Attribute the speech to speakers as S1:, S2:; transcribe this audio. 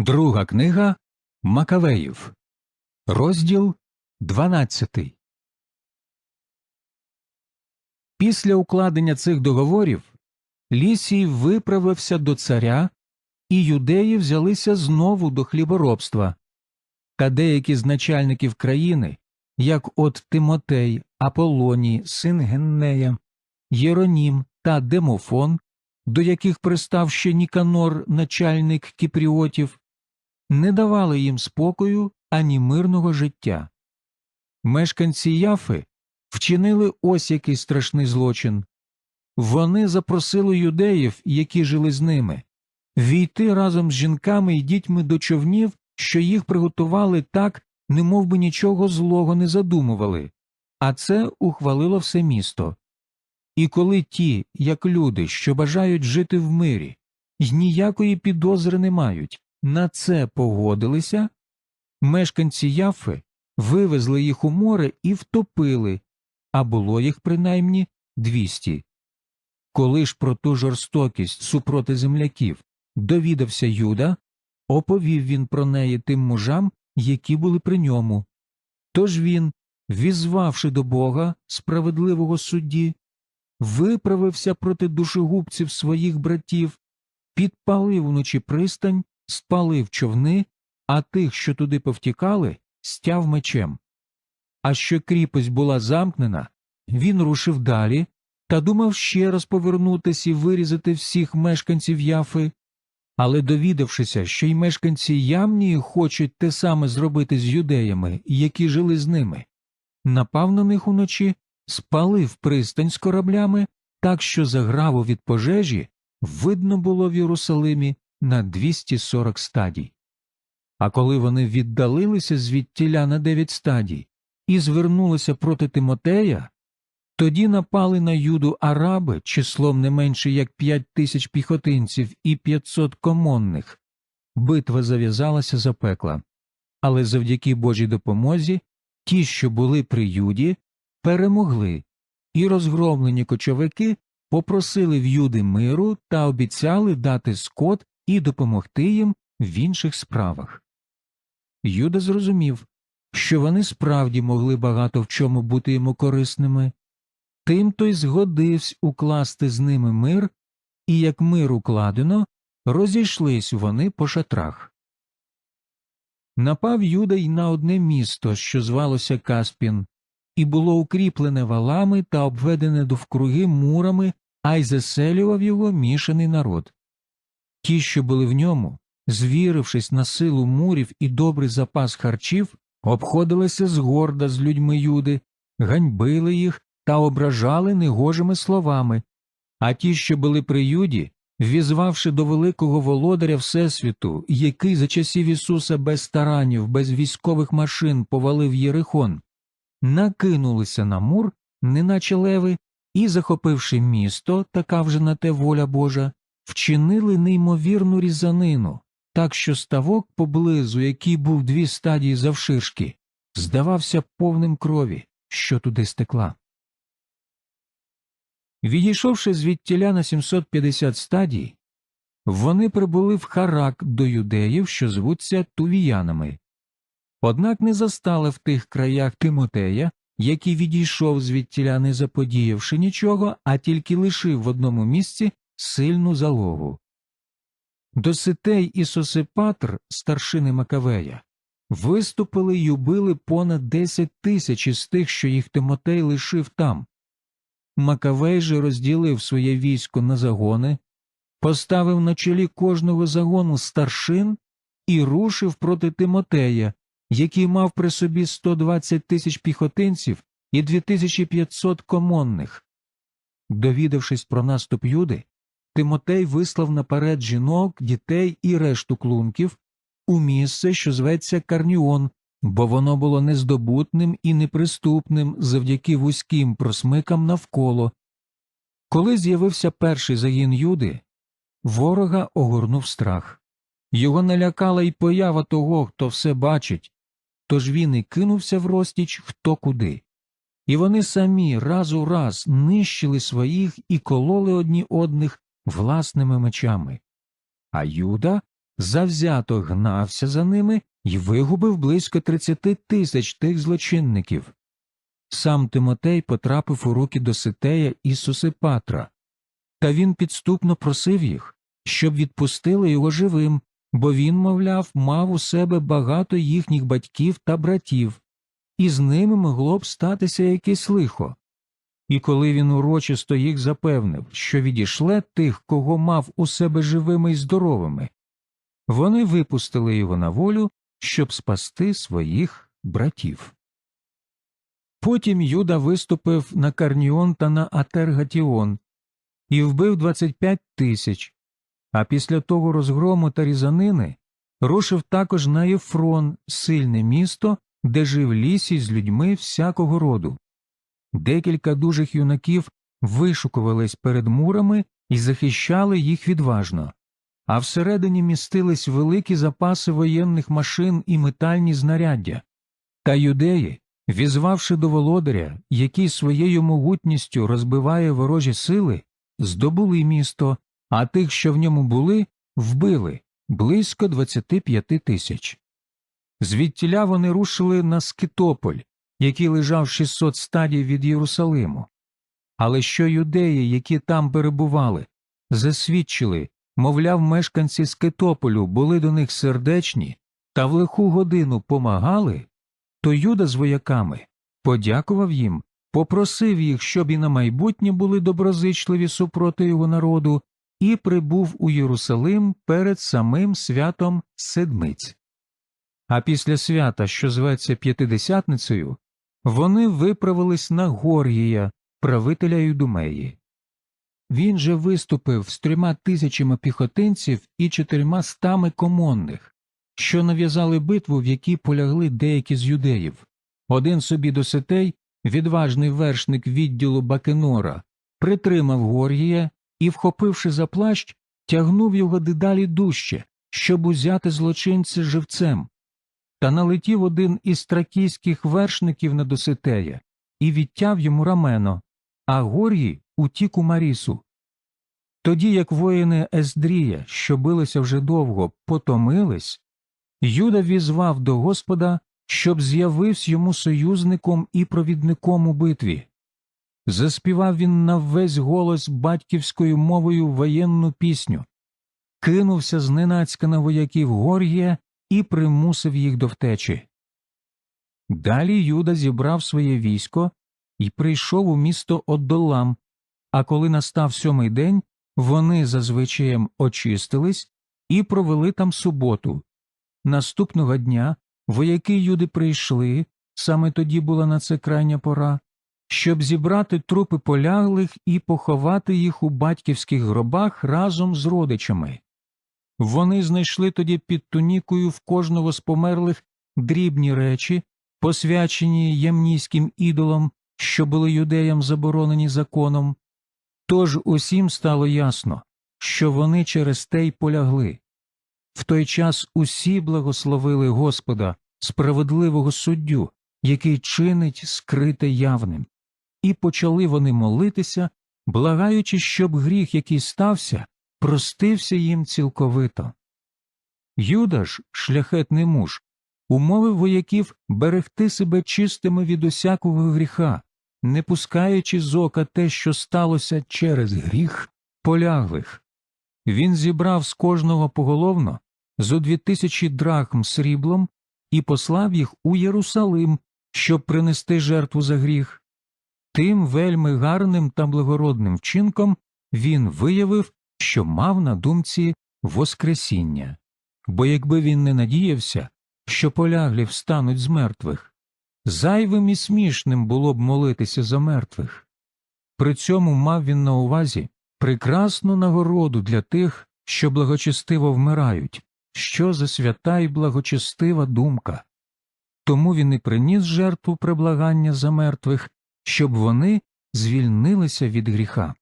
S1: Друга книга Макавеїв, розділ 12. Після укладення цих договорів Лісій виправився до царя, і юдеї взялися знову до хліборобства. Та деякі з начальників країни, як от Тимотей, Аполоній, син Геннея, Єронім та Демофон, до яких пристав ще Ніканор, начальник кіпріотів, не давали їм спокою ані мирного життя. Мешканці Яфи вчинили ось який страшний злочин. Вони запросили юдеїв, які жили з ними, війти разом з жінками і дітьми до човнів, що їх приготували так, немов би нічого злого не задумували, а це ухвалило все місто. І коли ті, як люди, що бажають жити в мирі, й ніякої підозри не мають, на це погодилися, мешканці Яфи вивезли їх у море і втопили, а було їх принаймні двісті. Коли ж про ту жорстокість супроти земляків довідався Юда, оповів він про неї тим мужам, які були при ньому. Тож він, візвавши до Бога, справедливого судді, виправився проти душогубців своїх братів, підпалив уночі пристань, спалив човни, а тих, що туди повтікали, стяв мечем. А що кріпость була замкнена, він рушив далі та думав ще раз повернутися і вирізати всіх мешканців Яфи, але довідавшися, що й мешканці Ямнії хочуть те саме зробити з юдеями, які жили з ними, напав на них уночі, спалив пристань з кораблями, так що заграву від пожежі видно було в Єрусалимі на 240 стадій. А коли вони віддалилися звідтіля на дев'ять стадій і звернулися проти Тимотея, тоді напали на юду араби числом не менше як п'ять тисяч піхотинців і п'ятсот комонних. Битва зав'язалася запекла, але завдяки Божій допомозі ті, що були при юді, перемогли, і розгромлені кочовики попросили в юди миру та обіцяли дати скот і допомогти їм в інших справах. Юда зрозумів, що вони справді могли багато в чому бути йому корисними, тим той згодився укласти з ними мир, і як мир укладено, розійшлись вони по шатрах. Напав Юда й на одне місто, що звалося Каспін, і було укріплене валами та обведене довкруги мурами, а й заселював його мішаний народ. Ті, що були в ньому, звірившись на силу мурів і добрий запас харчів, обходилися згорда з людьми юди, ганьбили їх та ображали негожими словами, а ті, що були при юді, візвавши до великого володаря Всесвіту, який за часів Ісуса без таранів, без військових машин повалив Єрихон, накинулися на мур, неначе леви, і, захопивши місто, така вже на те воля Божа, вчинили неймовірну різанину, так що ставок поблизу, який був дві стадії завширшки, здавався повним крові, що туди стекла. Відійшовши звідтіля на 750 стадій, вони прибули в Харак до юдеїв, що звуться тувіянами. Однак не застали в тих краях Тимотея, який відійшов звідтіля, не заподіявши нічого, а тільки лишив в одному місці сильну залогу. Доситей і Сосипатр, старшини Макавея, виступили й убили понад десять тисяч із тих, що їх Тимотей лишив там. Макавей же розділив своє військо на загони, поставив на чолі кожного загону старшин і рушив проти Тимотея, який мав при собі 120 тисяч піхотинців і 2500 комонних. Довідавшись про наступ Юди, Тимотей вислав наперед жінок, дітей і решту клунків у місце, що зветься Карніон, бо воно було нездобутним і неприступним завдяки вузьким просмикам навколо. Коли з'явився перший загін Юди, ворога огорнув страх. Його налякала й поява того, хто все бачить, тож він і кинувся в розтіч хто куди. І вони самі раз у раз нищили своїх і кололи одні одних власними мечами. А Юда завзято гнався за ними і вигубив близько 30 тисяч тих злочинників. Сам Тимотей потрапив у руки до Ситея і Сусипатра, та він підступно просив їх, щоб відпустили його живим, бо він, мовляв, мав у себе багато їхніх батьків та братів, і з ними могло б статися якесь лихо. І коли він урочисто їх запевнив, що відішле тих, кого мав у себе живими й здоровими, вони випустили його на волю, щоб спасти своїх братів. Потім Юда виступив на Карніон та на Атергатіон і вбив 25 тисяч, а після того розгрому та різанини рушив також на Єфрон, сильне місто, де жив лісі з людьми всякого роду. Декілька дужих юнаків вишукувались перед мурами і захищали їх відважно, а всередині містились великі запаси воєнних машин і метальні знаряддя. Та юдеї, візвавши до володаря, який своєю могутністю розбиває ворожі сили, здобули місто, а тих, що в ньому були, вбили близько 25 тисяч. Звідтіля вони рушили на Скитополь, який лежав 600 стадій від Єрусалиму. Але що юдеї, які там перебували, засвідчили, мовляв, мешканці Скитополю були до них сердечні та в лиху годину помагали, то Юда з вояками подякував їм, попросив їх, щоб і на майбутнє були доброзичливі супроти його народу, і прибув у Єрусалим перед самим святом Седмиць. А після свята, що зветься П'ятидесятницею, вони виправились на Горгія, правителя Юдумеї. Він же виступив з трьома тисячами піхотинців і чотирма стами комонних, що нав'язали битву, в якій полягли деякі з юдеїв. Один собі до сетей, відважний вершник відділу Бакенора, притримав Горгія і, вхопивши за плащ, тягнув його дедалі дужче, щоб узяти злочинця живцем. Та налетів один із тракійських вершників на Доситея і відтяв йому рамено, а Горгій утік у Марісу. Тоді як воїни Ездрія, що билися вже довго, потомились, Юда візвав до Господа, щоб з'явився йому союзником і провідником у битві. Заспівав він на весь голос батьківською мовою воєнну пісню, кинувся зненацька на вояків Горгія і примусив їх до втечі. Далі Юда зібрав своє військо і прийшов у місто Оддолам, а коли настав сьомий день, вони зазвичаєм очистились і провели там суботу. Наступного дня вояки Юди прийшли, саме тоді була на це крайня пора, щоб зібрати трупи поляглих і поховати їх у батьківських гробах разом з родичами. Вони знайшли тоді під тунікою в кожного з померлих дрібні речі, посвячені ємнійським ідолам, що були юдеям заборонені законом. Тож усім стало ясно, що вони через те й полягли. В той час усі благословили Господа, справедливого суддю, який чинить скрите явним, і почали вони молитися, благаючи, щоб гріх, який стався, простився їм цілковито. Юда ж, шляхетний муж, умовив вояків берегти себе чистими від усякого гріха, не пускаючи з ока те, що сталося через гріх поляглих. Він зібрав з кожного поголовно зо дві тисячі драхм сріблом і послав їх у Єрусалим, щоб принести жертву за гріх. Тим вельми гарним та благородним вчинком він виявив, що мав на думці Воскресіння, бо якби він не надіявся, що поляглі встануть з мертвих, зайвим і смішним було б молитися за мертвих. При цьому мав він на увазі прекрасну нагороду для тих, що благочестиво вмирають, що за свята і благочестива думка. Тому він і приніс жертву приблагання за мертвих, щоб вони звільнилися від гріха.